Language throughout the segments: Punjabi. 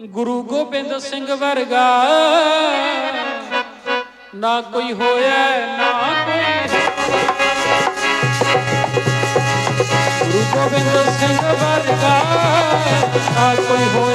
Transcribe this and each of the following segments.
ਗੁਰੂ ਗੋਬਿੰਦ ਸਿੰਘ ਵਰਗਾ। ਨਾ ਕੋਈ ਹੋਇਆ, ਨਾ ਕੋਈ ਗੁਰੂ ਗੋਬਿੰਦ ਸਿੰਘ ਵਰਗਾ, ਨਾ ਕੋਈ ਹੋਇਆ।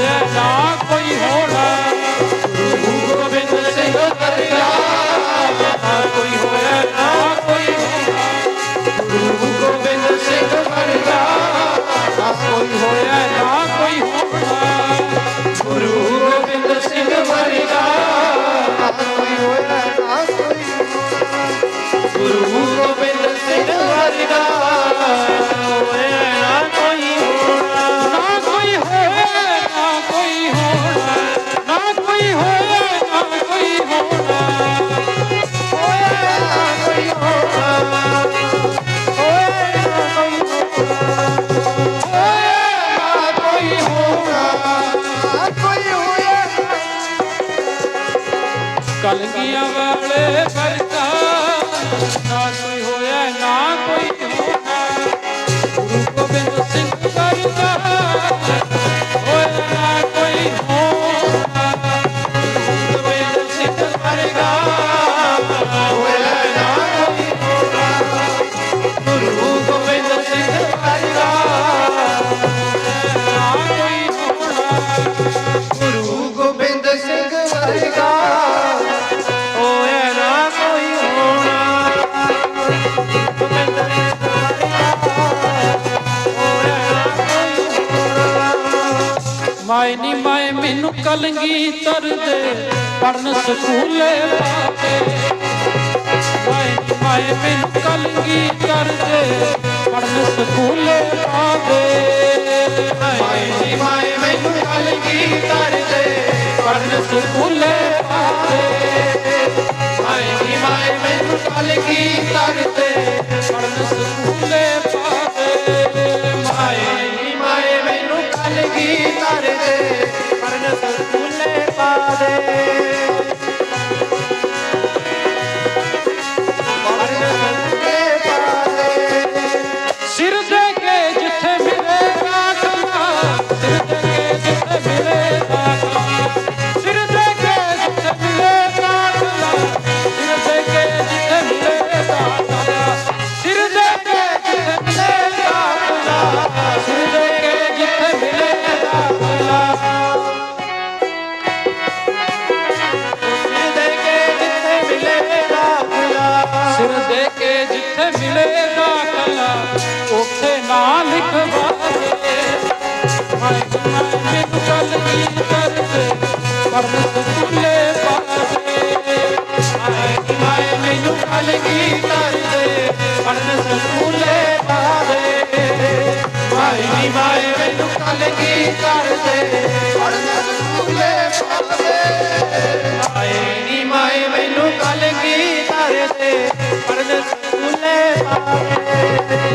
ਕਲਗੀਆਂ ਵਾਲੇ ਵਰਗਾ ਨਾ ਕੋਈ ਹੋਇਆ, ਨਾ ਕੋਈ ਹੋਣਾ ਗੁਰੂ ਗੋਬਿੰਦ ਸਿੰਘ ਵਰਗਾ ਹੋਇਆ ਨਾ ਕੋਈ ਹੋਣਾ ਗੁਰੂ ਗੋਬਿੰਦ ਸਿੰਘ ਵਰਗਾ ਵਰਗਾ ਹੋਇਆ ਨਾ ਕੋਈ ਹੋਣਾ। ਗੋਬਿੰਦ ਮਾਏ ਨੀ ਮਾਏ ਮੈਨੂੰ ਕਲੰਗੀ ਤਰਦੇ। ਪੜਨ ਸਕੂਲੇ ਪਾਵੇ ਮਾਏ ਨੀ ਮਾਏ ਮੈਨੂੰ ਕਲੰਗੀ ਤਰਦੇ। ਪੜਨ ਸਕੂਲੇ ਪਾਵੇ ਮਾਏ ਨੀ ਮਾਏ ਦਿਲ ਸੁਲੇ ਪਾਤੇ ਆਏ ਨੀ ਮਾਏ, ਮੈਨੂੰ ਕਲ ਕੀ ਤਰਤੇ ਪੜਨ ਸੁਲੇ ਪਾਤੇ ਮਾਏ ਨੀ ਮਾਏ, ਮੈਨੂੰ ਕਲ ਕੀ ਤਰਤੇ ਗੁਰ ਦੇ ਕੇ ਜਿੱਥੇ ਮਿਲੇ ਦਾਖਲਾ ਉੱਥੇ ਨਾਂ ਲਿਖਵਾਏ ਮੈਂ ਮੈਂ ਕੱਲ ਕੀ ਕਰਦੇ ਪਰਮ ਸੁਲੇ ਪਾਸੇ ਆਏ ਮੈਂ ਮੈਨੂੰ ਕੱਲ ਕੀ ਕਰਦੇ ਪਰਮ ਸੁਲੇ ਪਾਸੇ ਮਾਈ ਨੀ ਮਾਈ ਮੈਨੂੰ ਕੱਲ ਕੀ ਕਰਦੇ ਪਰਮ ਸੁਲੇ ਪਾਸੇ parece un lema.